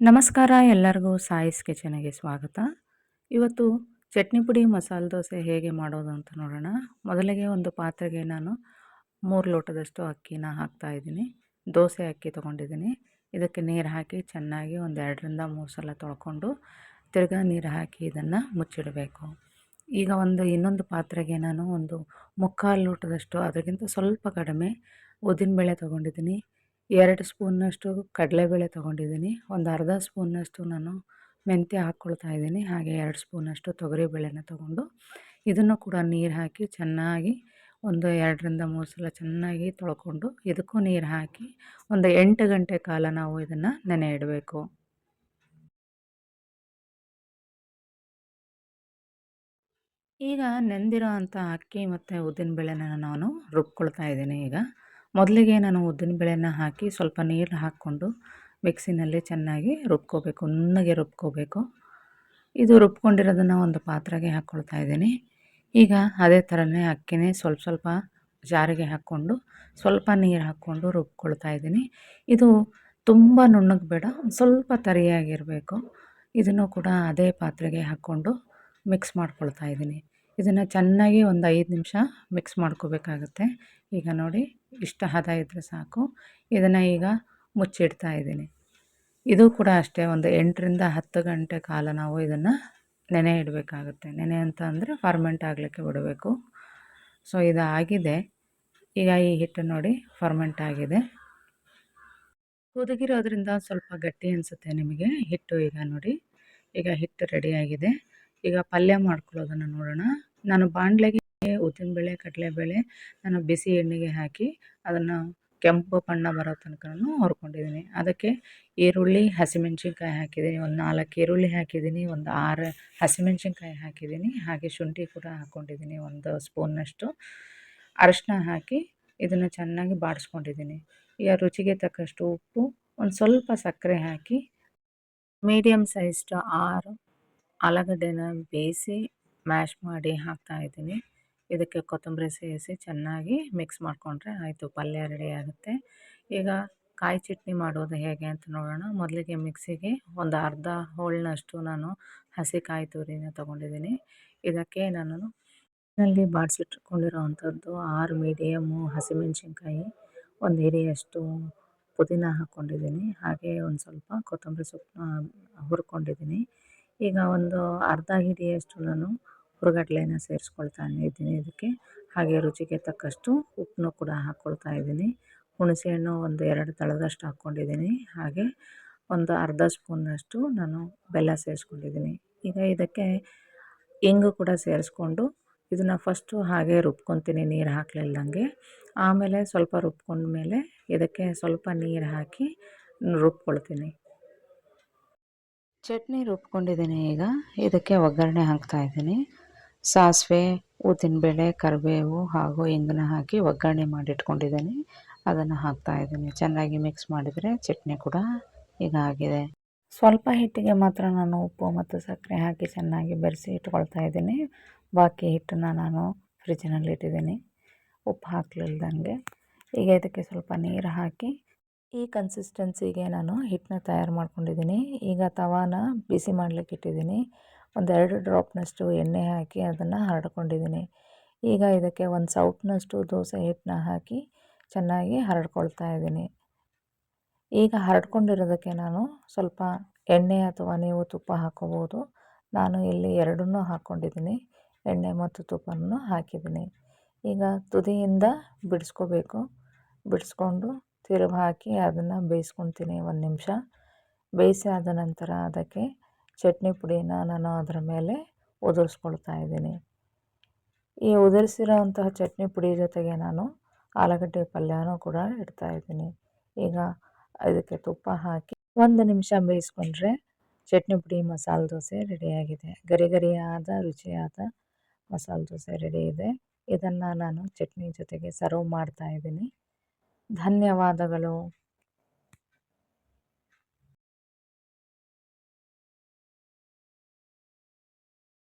ನಮಸ್ಕಾರ ಎಲ್ಲರಿಗೂ ಸಾಯಿಸ್ ಕಿಚನಿಗೆ ಸ್ವಾಗತ. ಇವತ್ತು ಚಟ್ನಿ ಪುಡಿ ಮಸಾಲೆ ದೋಸೆ ಹೇಗೆ ಮಾಡೋದು ಅಂತ ನೋಡೋಣ. ಮೊದಲಿಗೆ ಒಂದು ಪಾತ್ರೆಗೆ ನಾನು ಮೂರು ಲೋಟದಷ್ಟು ಅಕ್ಕಿನ ಹಾಕ್ತಾ ಇದ್ದೀನಿ. ದೋಸೆ ಅಕ್ಕಿ ತೊಗೊಂಡಿದ್ದೀನಿ. ಇದಕ್ಕೆ ನೀರು ಹಾಕಿ ಚೆನ್ನಾಗಿ ಒಂದು ಎರಡರಿಂದ ಮೂರು ಸಲ ತೊಳ್ಕೊಂಡು ತಿರ್ಗಾ ನೀರು ಹಾಕಿ ಇದನ್ನು ಮುಚ್ಚಿಡಬೇಕು. ಈಗ ಒಂದು ಇನ್ನೊಂದು ಪಾತ್ರೆಗೆ ನಾನು ಒಂದು ಮುಕ್ಕಾಲು ಲೋಟದಷ್ಟು, ಅದಕ್ಕಿಂತ ಸ್ವಲ್ಪ ಕಡಿಮೆ ಉದ್ದಿನಬೇಳೆ ತೊಗೊಂಡಿದ್ದೀನಿ. ಎರಡು ಸ್ಪೂನ್ನಷ್ಟು ಕಡಲೆಬೇಳೆ ತೊಗೊಂಡಿದ್ದೀನಿ. ಒಂದು ಅರ್ಧ ಸ್ಪೂನ್ನಷ್ಟು ನಾನು ಮೆಂತ್ಯ ಹಾಕ್ಕೊಳ್ತಾ ಇದ್ದೀನಿ. ಹಾಗೆ ಎರಡು ಸ್ಪೂನಷ್ಟು ತೊಗರಿಬೇಳೆನ ತೊಗೊಂಡು ಇದನ್ನು ಕೂಡ ನೀರು ಹಾಕಿ ಚೆನ್ನಾಗಿ ಒಂದು ಎರಡರಿಂದ ಮೂರು ಸಲ ಚೆನ್ನಾಗಿ ತೊಳ್ಕೊಂಡು ಇದಕ್ಕೂ ನೀರು ಹಾಕಿ ಒಂದು ಎಂಟು ಗಂಟೆ ಕಾಲ ನಾವು ಇದನ್ನು ನೆನೆ ಇಡಬೇಕು. ಈಗ ನೆಂದಿರೋ ಅಂಥ ಅಕ್ಕಿ ಮತ್ತು ಉದ್ದಿನಬೇಳೆನ ನಾನು ರುಬ್ಕೊಳ್ತಾ ಇದ್ದೀನಿ ಈಗ. ಮೊದಲಿಗೆ ನಾನು ಉದ್ದಿನ ಬೇಳೆನ ಹಾಕಿ ಸ್ವಲ್ಪ ನೀರು ಹಾಕ್ಕೊಂಡು ಮಿಕ್ಸಿನಲ್ಲಿ ಚೆನ್ನಾಗಿ ರುಬ್ಕೋಬೇಕು, ನುಣ್ಣಗೆ ರುಬ್ಕೋಬೇಕು. ಇದು ರುಬ್ಕೊಂಡಿರೋದನ್ನು ಒಂದು ಪಾತ್ರೆಗೆ ಹಾಕ್ಕೊಳ್ತಾ ಇದ್ದೀನಿ. ಈಗ ಅದೇ ಥರನೇ ಅಕ್ಕಿನೇ ಸ್ವಲ್ಪ ಸ್ವಲ್ಪ ಜಾರಿಗೆ ಹಾಕ್ಕೊಂಡು ಸ್ವಲ್ಪ ನೀರು ಹಾಕ್ಕೊಂಡು ರುಬ್ಕೊಳ್ತಾ ಇದ್ದೀನಿ. ಇದು ತುಂಬ ನುಣ್ಣಗೆ ಬೇಡ ಸ್ವಲ್ಪ ತರಿಯಾಗಿರಬೇಕು. ಇದನ್ನು ಕೂಡ ಅದೇ ಪಾತ್ರೆಗೆ ಹಾಕ್ಕೊಂಡು ಮಿಕ್ಸ್ ಮಾಡ್ಕೊಳ್ತಾ ಇದ್ದೀನಿ. ಇದನ್ನು ಚೆನ್ನಾಗಿ ಒಂದು ಐದು ನಿಮಿಷ ಮಿಕ್ಸ್ ಮಾಡ್ಕೋಬೇಕಾಗುತ್ತೆ. ಈಗ ನೋಡಿ, ಇಷ್ಟು ಹದ ಇದ್ದರೆ ಸಾಕು. ಇದನ್ನು ಈಗ ಮುಚ್ಚಿಡ್ತಾ ಇದ್ದೀನಿ. ಇದು ಕೂಡ ಅಷ್ಟೇ, ಒಂದು ಎಂಟರಿಂದ ಹತ್ತು ಗಂಟೆ ಕಾಲ ನಾವು ಇದನ್ನು ನೆನೆ ಇಡಬೇಕಾಗುತ್ತೆ. ನೆನೆ ಅಂತ ಅಂದರೆ ಫರ್ಮೆಂಟ್ ಆಗಲಿಕ್ಕೆ ಬಿಡಬೇಕು. ಸೊ ಇದು ಆಗಿದೆ ಈಗ ಈ ಹಿಟ್ಟು ನೋಡಿ ಫರ್ಮೆಂಟ್ ಆಗಿದೆ. ಹುದುಗಿರೋದ್ರಿಂದ ಸ್ವಲ್ಪ ಗಟ್ಟಿ ಅನಿಸುತ್ತೆ ನಿಮಗೆ ಹಿಟ್ಟು ಈಗ ನೋಡಿ. ಈಗ ಹಿಟ್ಟು ರೆಡಿಯಾಗಿದೆ ಈಗ ಪಲ್ಯ ಮಾಡ್ಕೊಳ್ಳೋದನ್ನು ನೋಡೋಣ. ನಾನು ಬಾಣಲೆಗೆ ಉದ್ದಿನಬೇಳೆ ಕಡಲೆಬೇಳೆ ನಾನು ಬಿಸಿ ಎಣ್ಣೆಗೆ ಹಾಕಿ ಅದನ್ನು ಕೆಂಪು ಬಣ್ಣ ಬರೋ ತನಕನೂ ಹುರ್ಕೊಂಡಿದ್ದೀನಿ. ಅದಕ್ಕೆ ಈರುಳ್ಳಿ, ಹಸಿಮೆಣ್ಸಿನ್ಕಾಯಿ ಹಾಕಿದ್ದೀನಿ. ಒಂದು ನಾಲ್ಕು ಈರುಳ್ಳಿ ಹಾಕಿದ್ದೀನಿ, ಒಂದು ಆರು ಹಸಿಮೆಣ್ಸಿನ್ಕಾಯಿ ಹಾಕಿದ್ದೀನಿ. ಹಾಗೆ ಶುಂಠಿ ಕೂಡ ಹಾಕ್ಕೊಂಡಿದ್ದೀನಿ, ಒಂದು ಸ್ಪೂನ್ನಷ್ಟು ಅರಶಿನ ಹಾಕಿ ಇದನ್ನು ಚೆನ್ನಾಗಿ ಬಾಡಿಸ್ಕೊಂಡಿದ್ದೀನಿ. ಈಗ ರುಚಿಗೆ ತಕ್ಕಷ್ಟು ಉಪ್ಪು, ಒಂದು ಸ್ವಲ್ಪ ಸಕ್ಕರೆ ಹಾಕಿ ಮೀಡಿಯಮ್ ಸೈಜ್ದು ಆರು ಆಲೂಗಡ್ಡೆನ ಬೇಯಿಸಿ ಮ್ಯಾಶ್ ಮಾಡಿ ಹಾಕ್ತಾಯಿದ್ದೀನಿ ಇದಕ್ಕೆ ಕೊತ್ತಂಬರಿ ಸೇರಿಸಿ ಚೆನ್ನಾಗಿ ಮಿಕ್ಸ್ ಮಾಡಿಕೊಂಡ್ರೆ ಆಯಿತು, ಪಲ್ಯ ರೆಡಿ ಆಗುತ್ತೆ. ಈಗ ಕಾಯಿ ಚಟ್ನಿ ಮಾಡೋದು ಹೇಗೆ ಅಂತ ನೋಡೋಣ. ಮೊದಲಿಗೆ ಮಿಕ್ಸಿಗೆ ಒಂದು ಅರ್ಧ ಹೋಳಿನಷ್ಟು ನಾನು ಹಸಿ ಕಾಯಿ ತುರಿನ ತೊಗೊಂಡಿದ್ದೀನಿ. ಇದಕ್ಕೆ ನಾನು ನಲ್ಲಿ ಬಾಡಿಸಿಟ್ಕೊಂಡಿರೋವಂಥದ್ದು ಆರು ಮೀಡಿಯಮ್ಮು ಹಸಿಮೆಣ್ಸಿನ್ಕಾಯಿ, ಒಂದು ಹಿಡಿಯಷ್ಟು ಪುದೀನ ಹಾಕ್ಕೊಂಡಿದ್ದೀನಿ. ಹಾಗೆ ಒಂದು ಸ್ವಲ್ಪ ಕೊತ್ತಂಬರಿ ಸೊಪ್ಪನ್ನ ಹುರ್ಕೊಂಡಿದ್ದೀನಿ. ಈಗ ಒಂದು ಅರ್ಧ ಹಿಡಿಯಷ್ಟು ನಾನು ಹುರಗಡ್ಲೆನ ಸೇರಿಸ್ಕೊಳ್ತಾ ಇದ್ದೀನಿ ಇದಕ್ಕೆ. ಹಾಗೆ ರುಚಿಗೆ ತಕ್ಕಷ್ಟು ಉಪ್ಪನ್ನು ಕೂಡ ಹಾಕ್ಕೊಳ್ತಾ ಇದ್ದೀನಿ. ಹುಣಸೆಹಣ್ಣು ಒಂದು ಎರಡು ತಳದಷ್ಟು ಹಾಕ್ಕೊಂಡಿದ್ದೀನಿ. ಹಾಗೆ ಒಂದು ಅರ್ಧ ಸ್ಪೂನ್ನಷ್ಟು ನಾನು ಬೆಲ್ಲ ಸೇರಿಸ್ಕೊಂಡಿದ್ದೀನಿ. ಈಗ ಇದಕ್ಕೆ ಇಂಗು ಕೂಡ ಸೇರಿಸ್ಕೊಂಡು ಇದನ್ನು ಫಸ್ಟು ಹಾಗೆ ರುಬ್ಕೊತೀನಿ, ನೀರು ಹಾಕ್ಲಿಲ್ದಂಗೆ. ಆಮೇಲೆ ಸ್ವಲ್ಪ ರುಬ್ಕೊಂಡ್ಮೇಲೆ ಇದಕ್ಕೆ ಸ್ವಲ್ಪ ನೀರು ಹಾಕಿ ರುಬ್ಕೊಳ್ತೀನಿ. ಚಟ್ನಿ ರುಬ್ಕೊಂಡಿದ್ದೀನಿ ಈಗ. ಇದಕ್ಕೆ ಒಗ್ಗರಣೆ ಹಾಕ್ತಾ ಇದ್ದೀನಿ. ಸಾಸಿವೆ ಉದ್ದಿನಬೇಳೆ ಕರಿಬೇವು ಹಾಗೂ ಇಂಗನ ಹಾಕಿ ಒಗ್ಗರಣೆ ಮಾಡಿಟ್ಕೊಂಡಿದ್ದೀನಿ. ಅದನ್ನು ಹಾಕ್ತಾ ಇದ್ದೀನಿ. ಚೆನ್ನಾಗಿ ಮಿಕ್ಸ್ ಮಾಡಿದರೆ ಚಟ್ನಿ ಕೂಡ ಈಗ ಆಗಿದೆ. ಸ್ವಲ್ಪ ಹಿಟ್ಟಿಗೆ ಮಾತ್ರ ನಾನು ಉಪ್ಪು ಮತ್ತು ಸಕ್ಕರೆ ಹಾಕಿ ಚೆನ್ನಾಗಿ ಬೆರೆಸಿ ಇಟ್ಕೊಳ್ತಾ ಇದ್ದೀನಿ. ಬಾಕಿ ಹಿಟ್ಟನ್ನು ನಾನು ಫ್ರಿಜ್ನಲ್ಲಿ ಇಟ್ಟಿದ್ದೀನಿ ಉಪ್ಪು ಹಾಕಲಿಲ್ದಂಗೆ. ಈಗ ಇದಕ್ಕೆ ಸ್ವಲ್ಪ ನೀರು ಹಾಕಿ ಈ ಕನ್ಸಿಸ್ಟೆನ್ಸಿಗೆ ನಾನು ಹಿಟ್ಟನ್ನ ತಯಾರು ಮಾಡ್ಕೊಂಡಿದ್ದೀನಿ. ಈಗ ತವಾನ ಬಿಸಿ ಮಾಡಲಿಕ್ಕೆ ಇಟ್ಟಿದ್ದೀನಿ. ಒಂದೆರಡು ಡ್ರಾಪ್ನಷ್ಟು ಎಣ್ಣೆ ಹಾಕಿ ಅದನ್ನು ಹರಡ್ಕೊಂಡಿದ್ದೀನಿ. ಈಗ ಇದಕ್ಕೆ ಒಂದು ಸೌಟ್ನಷ್ಟು ದೋಸೆ ಹಿಟ್ಟನ್ನ ಹಾಕಿ ಚೆನ್ನಾಗಿ ಹರಡ್ಕೊಳ್ತಾ ಇದ್ದೀನಿ. ಈಗ ಹರಡ್ಕೊಂಡಿರೋದಕ್ಕೆ ನಾನು ಸ್ವಲ್ಪ ಎಣ್ಣೆ ಅಥವಾ ನೀವು ತುಪ್ಪ ಹಾಕೋಬೋದು ನಾನು ಇಲ್ಲಿ ಎರಡನ್ನೂ ಹಾಕ್ಕೊಂಡಿದ್ದೀನಿ ಎಣ್ಣೆ ಮತ್ತು ತುಪ್ಪವನ್ನು ಹಾಕಿದ್ದೀನಿ. ಈಗ ತುದಿಯಿಂದ ಬಿಡಿಸ್ಕೋಬೇಕು. ಬಿಡಿಸ್ಕೊಂಡು ತಿರುಗಿ ಹಾಕಿ ಅದನ್ನು ಬೇಯಿಸ್ಕೊತೀನಿ ಒಂದು ನಿಮಿಷ. ಬೇಯಿಸಿ ಆದ ನಂತರ ಅದಕ್ಕೆ ಚಟ್ನಿ ಪುಡಿನ ನಾನು ಅದರ ಮೇಲೆ ಉದುರಿಸ್ಕೊಳ್ತಾ ಇದ್ದೀನಿ. ಈ ಉದುರಿಸಿರೋ ಅಂತಹ ಚಟ್ನಿ ಪುಡಿ ಜೊತೆಗೆ ನಾನು ಆಲೂಗಡ್ಡೆ ಪಲ್ಯನೂ ಕೂಡ ಇಡ್ತಾ ಇದ್ದೀನಿ. ಈಗ ಇದಕ್ಕೆ ತುಪ್ಪ ಹಾಕಿ ಒಂದು ನಿಮಿಷ ಬೇಯಿಸ್ಕೊಂಡ್ರೆ ಚಟ್ನಿ ಪುಡಿ ಮಸಾಲೆ ದೋಸೆ ರೆಡಿಯಾಗಿದೆ. ಗರಿ ಗರಿಯಾದ ರುಚಿಯಾದ ಮಸಾಲೆ ದೋಸೆ ರೆಡಿ ಇದೆ. ಇದನ್ನು ನಾನು ಚಟ್ನಿ ಜೊತೆಗೆ ಸರ್ವ್ ಮಾಡ್ತಾಯಿದ್ದೀನಿ ಧನ್ಯವಾದಗಳು.